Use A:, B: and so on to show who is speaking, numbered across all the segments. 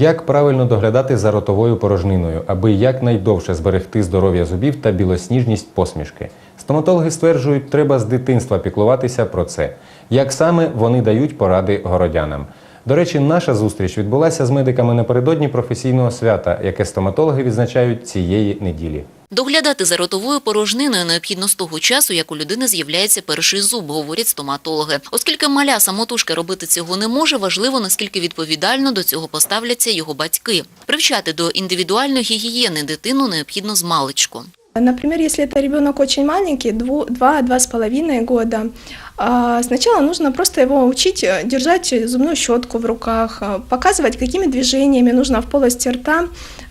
A: Як правильно доглядати за ротовою порожниною, аби якнайдовше зберегти здоров'я зубів та білосніжність посмішки? Стоматологи стверджують, треба з дитинства піклуватися про це. Як саме вони дають поради городянам? До речі, наша зустріч відбулася з медиками напередодні професійного свята, яке стоматологи відзначають цієї неділі.
B: Доглядати за ротовою порожниною необхідно з того часу, як у людини з'являється перший зуб, говорять стоматологи. Оскільки маля самотужки робити цього не може, важливо наскільки відповідально до цього поставляться його батьки. Привчати до індивідуальної гігієни дитину необхідно з маличку.
C: Например, если это ребенок очень маленький, 2-2,5 года, а, сначала нужно просто его учить э, держать зубную щетку в руках, э, показывать, какими движениями нужно в полости рта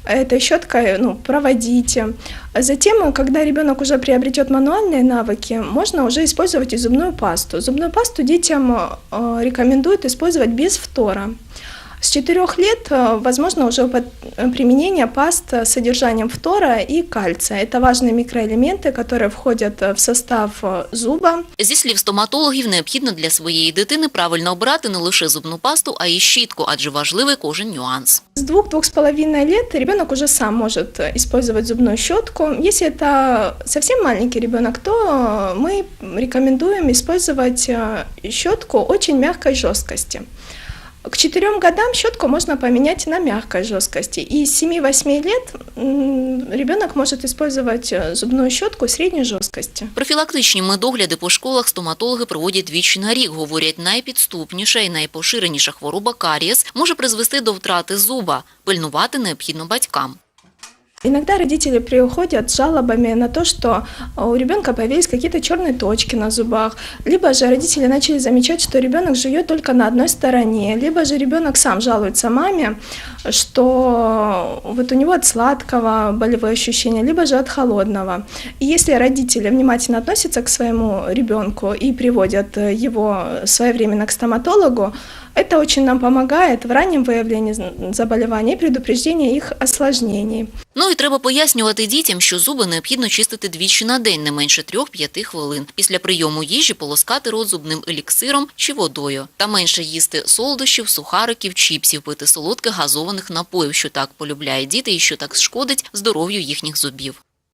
C: этой щеткой ну, проводить. Затем, когда ребенок уже приобретет мануальные навыки, можно уже использовать и зубную пасту. Зубную пасту детям э, рекомендуют использовать без фтора. С 4 лет э, возможно уже упот- применение паст с содержанием фтора и кальция. Это важные микроэлементы, которые входят э, в состав э, зуба.
B: Зі слів стоматологів, необхідно для своєї дитини правильно обрати не лише зубну пасту, а й щітку, адже важливий кожен нюанс.
C: С двух-двух с половиной лет ребенок уже сам может э, использовать зубную щетку. Если это совсем маленький ребенок, то э, мы рекомендуем использовать э, щетку очень мягкой жесткости. К 4 годам щетку можно поменять на мягкой жесткости. И с 7-8 лет ребенок может использовать э, зубную щетку средней жесткости.
B: Профілактичні медогляди по школах стоматологи проводять двічі на рік. Говорять, найпідступніша і найпоширеніша хвороба карієс може призвести до втрати зуба. Пильнувати необхідно батькам.
C: Иногда родители приходят с жалобами на то, что э, у ребенка появились какие-то черные точки на зубах, либо же родители начали замечать, что ребенок жует только на одной стороне, либо же ребенок сам жалуется маме, что вот у него от сладкого болевые ощущения, либо же от холодного. И если родители внимательно относятся к своему ребенку и приводят э, его своевременно к стоматологу, это очень нам помогает в раннем выявлении заболеваний и предупреждении их осложнений.
B: Ну і треба пояснювати дітям, що зуби необхідно чистити двічі на день, не менше 3-5 хвилин. Після прийому їжі полоскати рот зубним еліксиром чи водою. Та менше їсти солодощів, сухариків, чіпсів, пити солодких газованих напоїв, що так полюбляють діти і що так шкодить здоров'ю їхніх зубів.